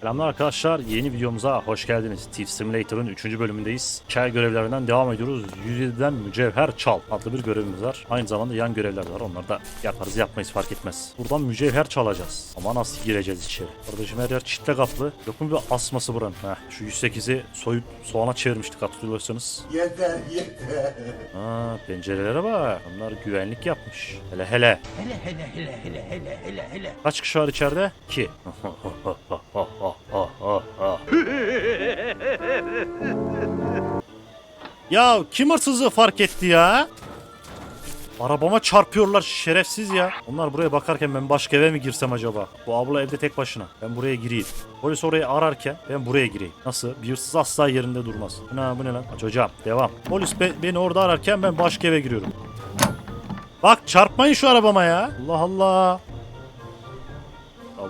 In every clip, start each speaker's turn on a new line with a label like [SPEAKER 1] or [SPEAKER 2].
[SPEAKER 1] Selamlar arkadaşlar. Yeni videomuza hoş geldiniz. Thief Simulator'ın 3. bölümündeyiz. Hikaye görevlerinden devam ediyoruz. 107'den mücevher çal adlı bir görevimiz var. Aynı zamanda yan görevler de var. Onları da yaparız yapmayız fark etmez. Buradan mücevher çalacağız. Ama nasıl gireceğiz içeri? Kardeşim her yer çitle kaplı. Yok mu bir asması buranın? Heh, şu 108'i soyup soğana çevirmiştik hatırlıyorsanız.
[SPEAKER 2] Yeter yeter.
[SPEAKER 1] Aa, pencerelere bak. Onlar güvenlik yapmış. Hele hele.
[SPEAKER 2] Hele hele hele hele hele hele hele.
[SPEAKER 1] Kaç kişi var içeride? 2. ya kim hırsızı fark etti ya? Arabama çarpıyorlar şerefsiz ya. Onlar buraya bakarken ben başka eve mi girsem acaba? Bu abla evde tek başına. Ben buraya gireyim. Polis orayı ararken ben buraya gireyim. Nasıl? Bir hırsız asla yerinde durmaz. Ne, bu ne lan? Aç hocam devam. Polis be- beni orada ararken ben başka eve giriyorum. Bak çarpmayın şu arabama ya. Allah Allah.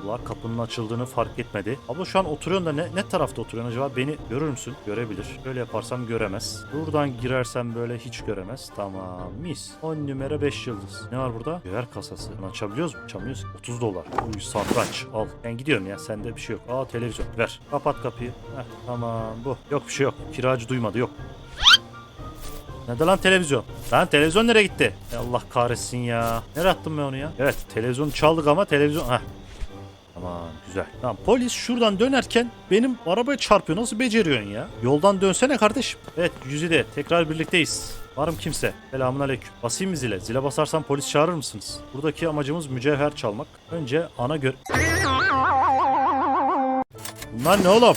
[SPEAKER 1] Abla kapının açıldığını fark etmedi. Abla şu an oturuyorsun da ne, ne tarafta oturuyorsun acaba? Beni görür müsün? Görebilir. Böyle yaparsam göremez. Buradan girersem böyle hiç göremez. Tamam mis. 10 numara 5 yıldız. Ne var burada? Biber kasası. Bunu açabiliyoruz mu? Açamıyoruz. 30 dolar. Uy satranç. Al. Ben gidiyorum ya. Sende bir şey yok. Aa televizyon. Ver. Kapat kapıyı. Heh, tamam bu. Yok bir şey yok. Kiracı duymadı. Yok. Nerede lan televizyon? Lan televizyon nereye gitti? Allah kahretsin ya. Nereye attım ben onu ya? Evet televizyonu çaldık ama televizyon... Heh. Tamam güzel. Tamam polis şuradan dönerken benim arabaya çarpıyor. Nasıl beceriyorsun ya? Yoldan dönsene kardeşim. Evet Yüzide tekrar birlikteyiz. Varım kimse. Selamun aleyküm. Basayım mı zile? Zile basarsam polis çağırır mısınız? Buradaki amacımız mücevher çalmak. Önce ana gör... Bunlar ne oğlum?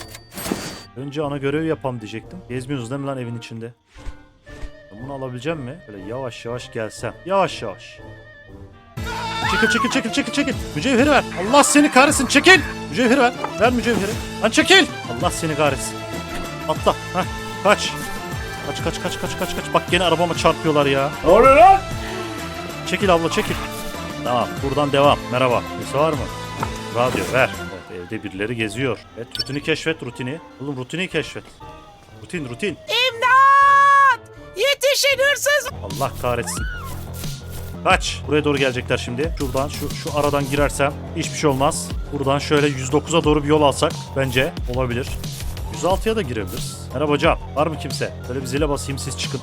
[SPEAKER 1] Önce ana görev yapalım diyecektim. Gezmiyoruz değil mi lan evin içinde? Bunu alabileceğim mi? Böyle yavaş yavaş gelsem. Yavaş yavaş. Çekil çekil çekil çekil çekil. Mücevheri ver. Allah seni kahretsin çekil. Mücevheri ver. Ver mücevheri. Lan çekil. Allah seni kahretsin. Atla. Heh. Kaç. Kaç kaç kaç kaç kaç kaç. Bak gene arabama çarpıyorlar ya.
[SPEAKER 2] Ne oluyor lan?
[SPEAKER 1] Çekil abla çekil. Tamam buradan devam. Merhaba. Nesi var mı? Radyo ver. Evet, evde birileri geziyor. Evet rutini keşfet rutini. Oğlum rutini keşfet. Rutin rutin.
[SPEAKER 3] Yetişin hırsız!
[SPEAKER 1] Allah kahretsin. Kaç. Buraya doğru gelecekler şimdi. Şuradan şu şu aradan girersem hiçbir şey olmaz. Buradan şöyle 109'a doğru bir yol alsak bence olabilir. 106'ya da girebiliriz. Merhaba hocam. Var mı kimse? Böyle bir zile basayım siz çıkın.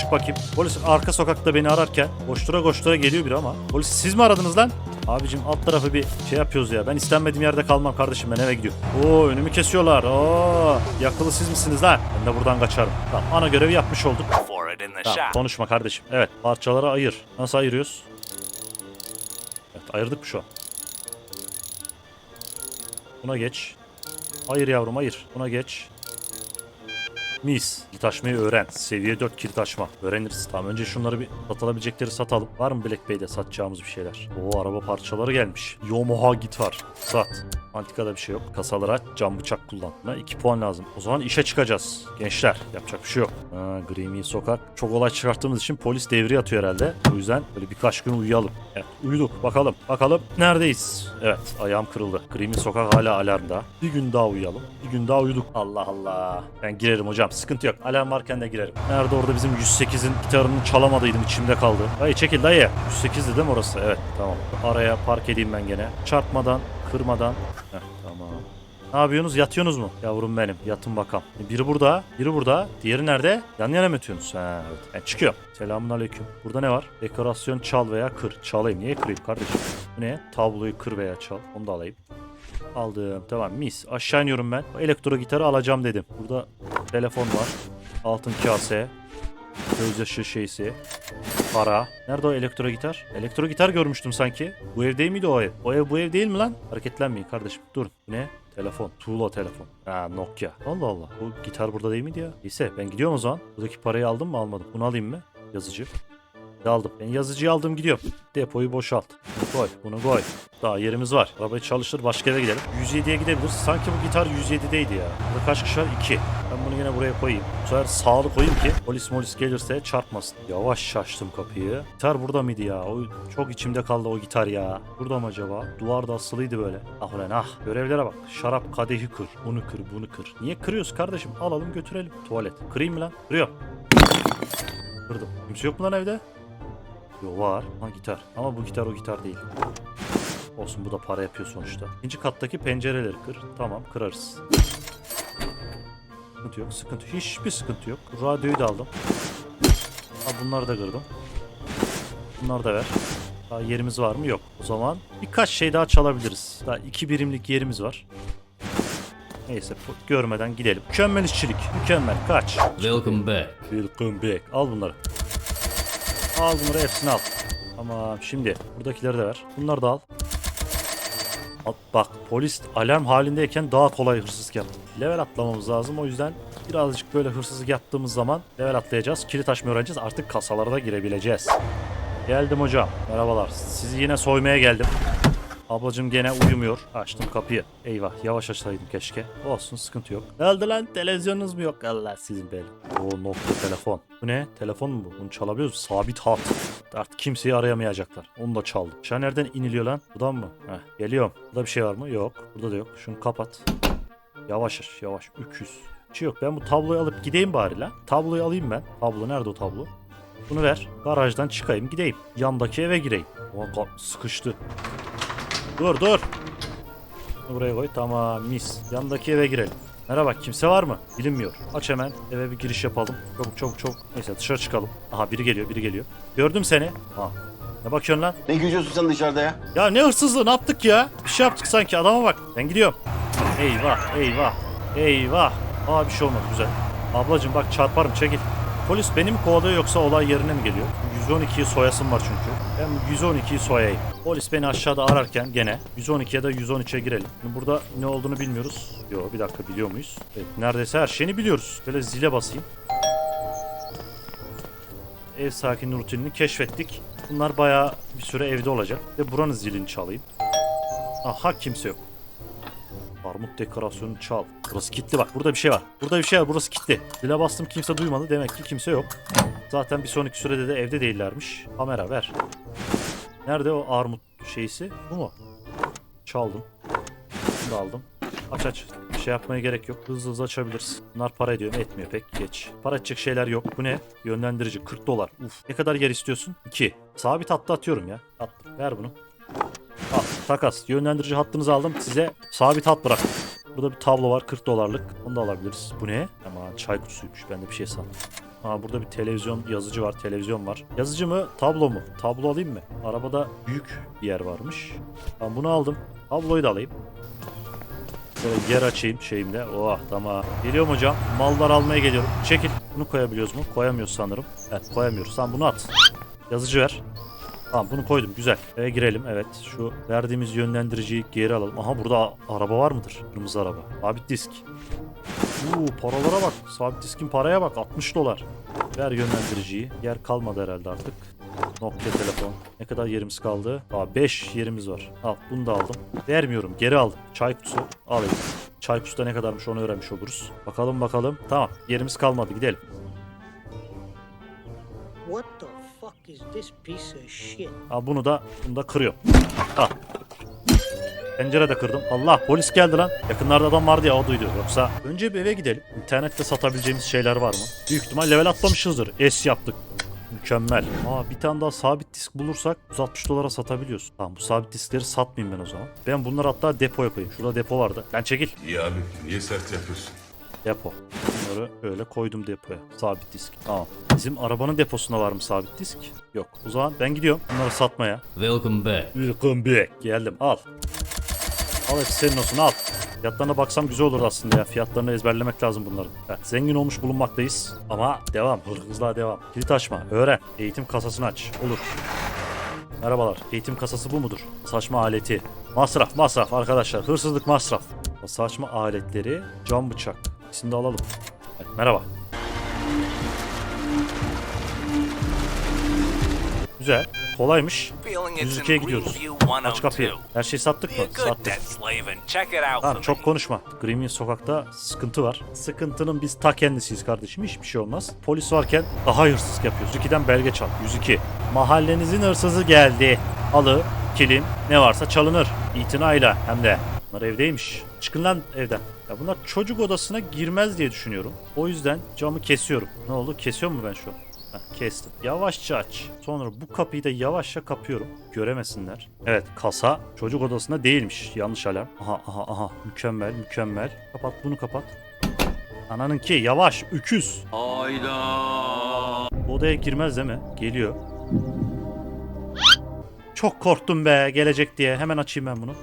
[SPEAKER 1] Çık bakayım. Polis arka sokakta beni ararken koştura koştura geliyor biri ama. Polis siz mi aradınız lan? Abicim alt tarafı bir şey yapıyoruz ya. Ben istenmediğim yerde kalmam kardeşim. Ben eve gidiyorum. Oo önümü kesiyorlar. Oo yakılı siz misiniz lan? Ben de buradan kaçarım. Tamam ana görevi yapmış olduk. Tamam, konuşma kardeşim. Evet, parçalara ayır. Nasıl ayırıyoruz? Evet, ayırdık mı şu an? Buna geç. Ayır yavrum, ayır. Buna geç. Mis. Kilit açmayı öğren. Seviye 4 kilit açma. Öğreniriz. Tamam önce şunları bir satılabilecekleri satalım. Var mı Black Bay'de satacağımız bir şeyler? Oo araba parçaları gelmiş. Yamaha git var. Sat. Antikada bir şey yok. Kasalara cam bıçak kullan. Buna 2 puan lazım. O zaman işe çıkacağız. Gençler yapacak bir şey yok. Ha, Grimmy sokak. Çok olay çıkarttığımız için polis devri atıyor herhalde. O yüzden böyle birkaç gün uyuyalım. Evet uyuduk. Bakalım. Bakalım neredeyiz? Evet ayağım kırıldı. Grimmy sokak hala alarmda. Bir gün daha uyuyalım. Bir gün daha uyuduk. Allah Allah. Ben girerim hocam. Sıkıntı yok. Alarm varken de girerim. Nerede orada bizim 108'in gitarını çalamadıydım. içimde kaldı. Dayı çekil dayı. 108'di değil mi orası? Evet tamam. Araya park edeyim ben gene. Çarpmadan, kırmadan. Heh, tamam. Ne yapıyorsunuz? Yatıyorsunuz mu? Yavrum benim. Yatın bakalım. E, Biri burada, biri burada. Diğeri nerede? Yan yana mı yatıyorsunuz? Ha, evet. Ben çıkıyorum. Selamun aleyküm. Burada ne var? Dekorasyon çal veya kır. Çalayım. Niye kırayım kardeşim? Bu ne? Tabloyu kır veya çal. Onu da alayım. Aldım. Tamam mis. Aşağı iniyorum ben. Elektro gitarı alacağım dedim. Burada telefon var. Altın kase. Gözyaşı şeysi. Para. Nerede o elektro gitar? Elektro gitar görmüştüm sanki. Bu ev değil miydi o ev? O ev bu ev değil mi lan? Hareketlenmeyin kardeşim. Bu Ne? Telefon. Tuğla telefon. Ha Nokia. Allah Allah. Bu gitar burada değil miydi ya? Neyse ben gidiyorum o zaman. Buradaki parayı aldım mı almadım. Bunu alayım mı? Yazıcı. Aldım. Ben yazıcıyı aldım gidiyorum. Depoyu boşalt. Koy. Bunu koy. Daha yerimiz var. Arabayı çalıştır başka eve gidelim. 107'ye gidebiliriz. Sanki bu gitar 107'deydi ya. Burada kaç kişi var? 2. Ben bunu yine buraya koyayım. Bu sefer sağlı koyayım ki polis molis gelirse çarpmasın. Yavaş açtım kapıyı. Gitar burada mıydı ya? O çok içimde kaldı o gitar ya. Burada mı acaba? Duvarda asılıydı böyle. Ah ulan ah. Görevlere bak. Şarap kadehi kır. Bunu kır bunu kır. Niye kırıyoruz kardeşim? Alalım götürelim. Tuvalet. Kırayım mı lan? Kırıyorum. Kırdım. Kimse yok mu lan evde? Yo var. Ha gitar. Ama bu gitar o gitar değil. Olsun bu da para yapıyor sonuçta. İkinci kattaki pencereleri kır. Tamam kırarız. Sıkıntı yok, sıkıntı Hiçbir sıkıntı yok. Radyoyu da aldım. Ha, bunları da kırdım. Bunları da ver. Daha yerimiz var mı? Yok. O zaman birkaç şey daha çalabiliriz. Daha iki birimlik yerimiz var. Neyse görmeden gidelim. Mükemmel işçilik. Mükemmel. Kaç.
[SPEAKER 3] Welcome back.
[SPEAKER 1] Welcome back. Al bunları. Al bunları hepsini al. Tamam şimdi buradakileri de ver. Bunları da al. Al, Bak polis alarm halindeyken daha kolay hırsızlık yap. Level atlamamız lazım o yüzden birazcık böyle hırsızlık yaptığımız zaman level atlayacağız. Kilit açmayı öğreneceğiz. Artık kasalara da girebileceğiz. Geldim hocam. Merhabalar. Sizi yine soymaya geldim. Ablacım gene uyumuyor. Açtım kapıyı. Eyvah yavaş açsaydım keşke. Olsun sıkıntı yok. Geldi lan televizyonunuz mu yok? Allah sizin belanı. O nokta telefon. Bu ne? Telefon mu bu? Bunu çalabiliyoruz. Sabit hat. Artık kimseyi arayamayacaklar. Onu da çaldım. Aşağı nereden iniliyor lan? Buradan mı? Heh, geliyorum. Burada bir şey var mı? Yok. Burada da yok. Şunu kapat. Yavaş yavaş. Öküz. Bir şey yok. Ben bu tabloyu alıp gideyim bari lan. Tabloyu alayım ben. Tablo nerede o tablo? Bunu ver. Garajdan çıkayım gideyim. Yandaki eve gireyim. O ka- sıkıştı. Dur dur. Buraya koy. Tamam mis. Yandaki eve girelim. Merhaba kimse var mı? Bilinmiyor. Aç hemen eve bir giriş yapalım. Çabuk çabuk çabuk. Neyse dışarı çıkalım. Aha biri geliyor biri geliyor. Gördüm seni. Ha. Ne bakıyorsun lan?
[SPEAKER 4] Ne geziyorsun sen dışarıda ya?
[SPEAKER 1] Ya ne hırsızlığı ne yaptık ya? Bir şey yaptık sanki adama bak. Ben gidiyorum. Eyvah eyvah. Eyvah. Aa bir şey olmadı güzel. Ablacım bak çarparım çekil. Polis beni mi kovalıyor yoksa olay yerine mi geliyor? 112'yi soyasım var çünkü. Ben 112'yi soyayım. Polis beni aşağıda ararken gene 112 ya da 113'e girelim. Burada ne olduğunu bilmiyoruz. Yo bir dakika biliyor muyuz? Evet neredeyse her şeyini biliyoruz. Böyle zile basayım. Ev sakinliği rutinini keşfettik. Bunlar bayağı bir süre evde olacak. Ve buranın zilini çalayım. Aha kimse yok. Armut dekorasyonu çal. Burası kilitli bak. Burada bir şey var. Burada bir şey var. Burası kilitli. Zile bastım kimse duymadı. Demek ki kimse yok. Zaten bir sonraki sürede de evde değillermiş. Kamera ver. Nerede o armut şeysi? Bu mu? Çaldım. Bunu da aldım. Aç aç. Bir şey yapmaya gerek yok. Hızlı hızlı açabiliriz. Bunlar para ediyor mu? Etmiyor pek. Geç. Para edecek şeyler yok. Bu ne? Yönlendirici. 40 dolar. Uf. Ne kadar yer istiyorsun? 2. Sabit hatta atıyorum ya. Attım. Ver bunu. Al. Takas. Yönlendirici hattınızı aldım. Size sabit hat bıraktım. Burada bir tablo var. 40 dolarlık. Onu da alabiliriz. Bu ne? Aman çay kutusuymuş. Ben de bir şey sandım. Aa, burada bir televizyon yazıcı var. Televizyon var. Yazıcı mı? Tablo mu? Tablo alayım mı? Arabada büyük bir yer varmış. Ben bunu aldım. Tabloyu da alayım. Böyle yer açayım şeyimde. Oh tamam. Geliyorum hocam. Mallar almaya geliyorum. Çekil. Bunu koyabiliyoruz mu? Koyamıyoruz sanırım. Evet koyamıyoruz. Tamam bunu at. Yazıcı ver. Tamam bunu koydum. Güzel. Eve girelim. Evet. Şu verdiğimiz yönlendiriciyi geri alalım. Aha burada araba var mıdır? Kırmızı araba. Sabit disk. Uuu paralara bak. Sabit diskin paraya bak. 60 dolar. Ver yönlendiriciyi. Yer kalmadı herhalde artık. Nokia telefon. Ne kadar yerimiz kaldı? Aa 5 yerimiz var. Al bunu da aldım. Vermiyorum geri aldım. Çay kutusu alayım. Çay kutusu da ne kadarmış onu öğrenmiş oluruz. Bakalım bakalım. Tamam yerimiz kalmadı gidelim.
[SPEAKER 5] What the fuck is this piece of shit?
[SPEAKER 1] Al bunu da bunu da kırıyorum. Al. Pencere de kırdım. Allah polis geldi lan. Yakınlarda adam vardı ya o duydu. Yoksa önce bir eve gidelim. İnternette satabileceğimiz şeyler var mı? Büyük ihtimal level atlamışızdır. Es yaptık. Mükemmel. Aa bir tane daha sabit disk bulursak 160 dolara satabiliyorsun. Tamam bu sabit diskleri satmayayım ben o zaman. Ben bunları hatta depoya koyayım. Şurada depo vardı. Lan çekil.
[SPEAKER 6] İyi abi niye sert yapıyorsun?
[SPEAKER 1] Depo. Bunları böyle koydum depoya. Sabit disk. Tamam. Bizim arabanın deposunda var mı sabit disk? Yok. O zaman ben gidiyorum bunları satmaya.
[SPEAKER 3] Welcome back.
[SPEAKER 1] Welcome back. Geldim. Al. Al hepsi senin olsun al. Fiyatlarına baksam güzel olur aslında ya. Fiyatlarını ezberlemek lazım bunların. Evet, zengin olmuş bulunmaktayız. Ama devam. Hırsızlığa devam. Kilit açma. Öğren. Eğitim kasasını aç. Olur. Merhabalar. Eğitim kasası bu mudur? Saçma aleti. Masraf masraf arkadaşlar. Hırsızlık masraf. Saçma aletleri cam bıçak. İkisini de alalım. Evet, merhaba. Güzel. Kolaymış. 102'ye gidiyoruz. Aç kapıyı. Her şeyi sattık mı? Sattık. Tamam çok konuşma. Greenville sokakta sıkıntı var. Sıkıntının biz ta kendisiyiz kardeşim. Hiçbir şey olmaz. Polis varken daha hırsızlık yapıyoruz. 102'den belge çal. 102. Mahallenizin hırsızı geldi. Alı, kilim, ne varsa çalınır. İtinayla hem de. Bunlar evdeymiş. Çıkın lan evden. Ya bunlar çocuk odasına girmez diye düşünüyorum. O yüzden camı kesiyorum. Ne oldu? Kesiyor mu ben şu an? Heh, kestim. Yavaşça aç. Sonra bu kapıyı da yavaşça kapıyorum. Göremesinler. Evet kasa çocuk odasında değilmiş. Yanlış alarm. Aha aha aha. Mükemmel mükemmel. Kapat bunu kapat. Ananınki yavaş. Öküz. Bu odaya girmez değil mi? Geliyor. Çok korktum be gelecek diye. Hemen açayım ben bunu.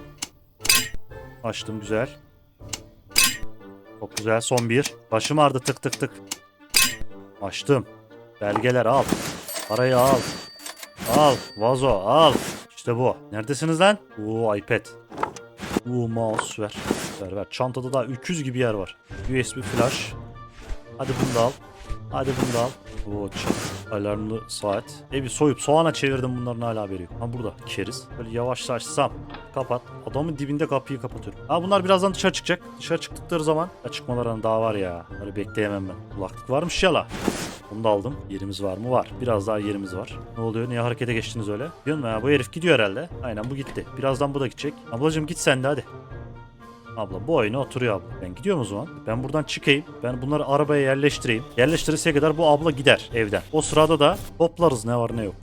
[SPEAKER 1] Açtım güzel. Çok güzel son bir. Başım ağrıdı tık tık tık. Açtım. Belgeler al. Parayı al. Al. Vazo al. İşte bu. Neredesiniz lan? Oo iPad. Oo mouse ver. Ver ver. Çantada da 300 gibi yer var. USB flash. Hadi bunu da al. Hadi bunu da al. Oo çat. Alarmlı saat. Evi soyup soğana çevirdim bunların hala haberi yok. Ha burada keriz. Böyle yavaşça açsam. Kapat. Adamın dibinde kapıyı kapatıyorum. Ha bunlar birazdan dışarı çıkacak. Dışarı çıktıkları zaman ya çıkmalarına daha var ya. Böyle bekleyemem ben. Kulaklık varmış yala. Bunu da aldım. Yerimiz var mı? Var. Biraz daha yerimiz var. Ne oluyor? Niye harekete geçtiniz öyle? Musun ya? Bu herif gidiyor herhalde. Aynen bu gitti. Birazdan bu da gidecek. Ablacığım git sen de hadi. Abla bu oyuna oturuyor abla. Ben gidiyorum o zaman. Ben buradan çıkayım. Ben bunları arabaya yerleştireyim. Yerleştirirse kadar bu abla gider evden. O sırada da toplarız ne var ne yok.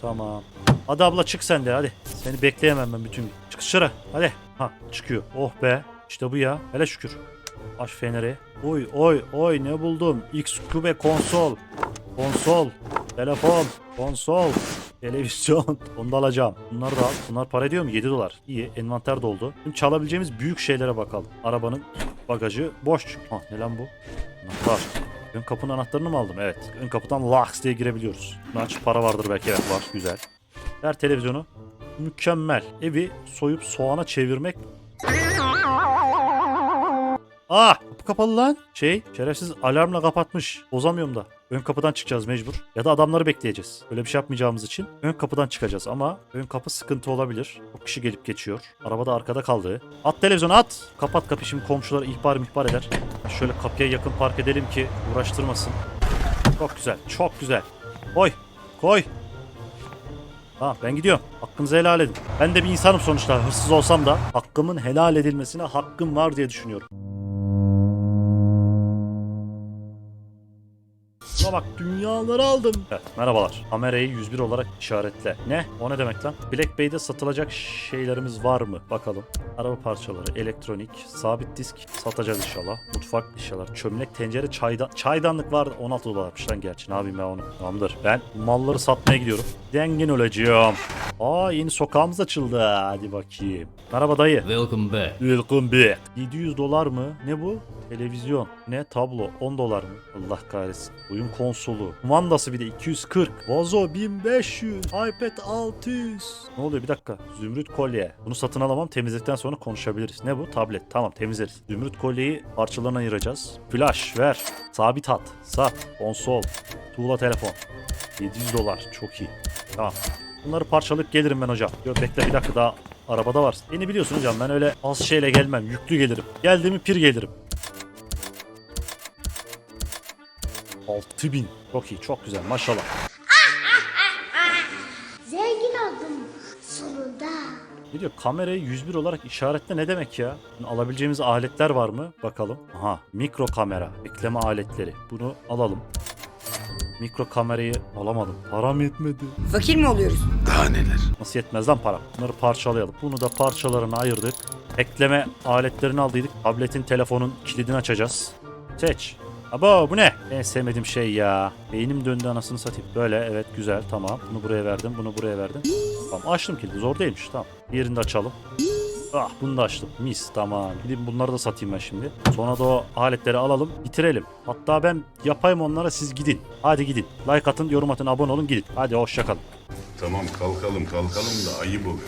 [SPEAKER 1] Tamam. Hadi abla çık sen de hadi. Seni bekleyemem ben bütün gün. Çık dışarı. Hadi. Ha çıkıyor. Oh be. İşte bu ya. Hele şükür. Aç feneri. Oy oy oy ne buldum. X-Cube konsol. Konsol. Telefon. Konsol. Televizyon. Onu da alacağım. Bunları da al. Bunlar para ediyor mu? 7 dolar. İyi. Envanter doldu. Şimdi çalabileceğimiz büyük şeylere bakalım. Arabanın bagajı boş çünkü. Ha ne lan bu? Anahtar. Ön kapının anahtarını mı aldım? Evet. Ön kapıdan laks diye girebiliyoruz. Bunu aç. Para vardır belki. Evet var. Güzel. Ver televizyonu. Mükemmel. Evi soyup soğana çevirmek Ah! Kapı kapalı lan. Şey, şerefsiz alarmla kapatmış. Bozamıyorum da. Ön kapıdan çıkacağız mecbur. Ya da adamları bekleyeceğiz. Öyle bir şey yapmayacağımız için ön kapıdan çıkacağız ama ön kapı sıkıntı olabilir. Çok kişi gelip geçiyor. Araba da arkada kaldı. At televizyonu at. Kapat kapıyı şimdi komşular ihbar mihbar eder. Şöyle kapıya yakın park edelim ki uğraştırmasın. Çok güzel, çok güzel. Koy, koy. Ha ben gidiyorum. Hakkınızı helal edin. Ben de bir insanım sonuçta. Hırsız olsam da hakkımın helal edilmesine hakkım var diye düşünüyorum. Şuna bak dünyaları aldım. Evet merhabalar. Kamerayı 101 olarak işaretle. Ne? O ne demek lan? Black Bay'de satılacak şeylerimiz var mı? Bakalım. Araba parçaları, elektronik, sabit disk satacağız inşallah. Mutfak eşyalar, çömlek, tencere, çaydan çaydanlık var. 16 dolarmış lan gerçi. Ne yapayım ben onu? Tamamdır. Ben malları satmaya gidiyorum. Zengin olacağım. Aa yeni sokağımız açıldı. Hadi bakayım. Merhaba dayı.
[SPEAKER 3] Welcome back.
[SPEAKER 1] Welcome back. 700 dolar mı? Ne bu? Televizyon. Ne? Tablo. 10 dolar mı? Allah kahretsin. Oyun konsolu. Kumandası bir de 240. Vazo 1500. iPad 600. Ne oluyor bir dakika. Zümrüt kolye. Bunu satın alamam. Temizledikten sonra konuşabiliriz. Ne bu? Tablet. Tamam temizleriz. Zümrüt kolyeyi parçalarına ayıracağız. Flash ver. Sabit hat. Sat. Konsol. Tuğla telefon. 700 dolar. Çok iyi. Tamam. Bunları parçalayıp gelirim ben hocam. Yok bekle bir dakika daha arabada var. Beni biliyorsun hocam ben öyle az şeyle gelmem. Yüklü gelirim. Geldiğimi pir gelirim. 6000. Çok iyi çok güzel maşallah.
[SPEAKER 4] Zengin oldum sonunda.
[SPEAKER 1] Ne diyor kamerayı 101 olarak işaretle ne demek ya? Bunu alabileceğimiz aletler var mı? Bakalım. Aha mikro kamera. Ekleme aletleri. Bunu alalım. Mikro kamerayı alamadım. Param yetmedi.
[SPEAKER 7] Fakir mi oluyoruz?
[SPEAKER 6] Daha neler?
[SPEAKER 1] Nasıl yetmez lan para? Bunları parçalayalım. Bunu da parçalarına ayırdık. Ekleme aletlerini aldıydık. Tabletin telefonun kilidini açacağız. Seç. Abo bu ne? En sevmediğim şey ya. Beynim döndü anasını satayım. Böyle evet güzel tamam. Bunu buraya verdim bunu buraya verdim. Tamam açtım kilidi zor değilmiş tamam. Diğerini de açalım. Ah bunu da açtım. Mis tamam. Gidip bunları da satayım ben şimdi. Sonra da o aletleri alalım bitirelim. Hatta ben yapayım onlara siz gidin. Hadi gidin. Like atın yorum atın abone olun gidin. Hadi hoşçakalın.
[SPEAKER 6] Tamam kalkalım kalkalım da ayıp oluyor.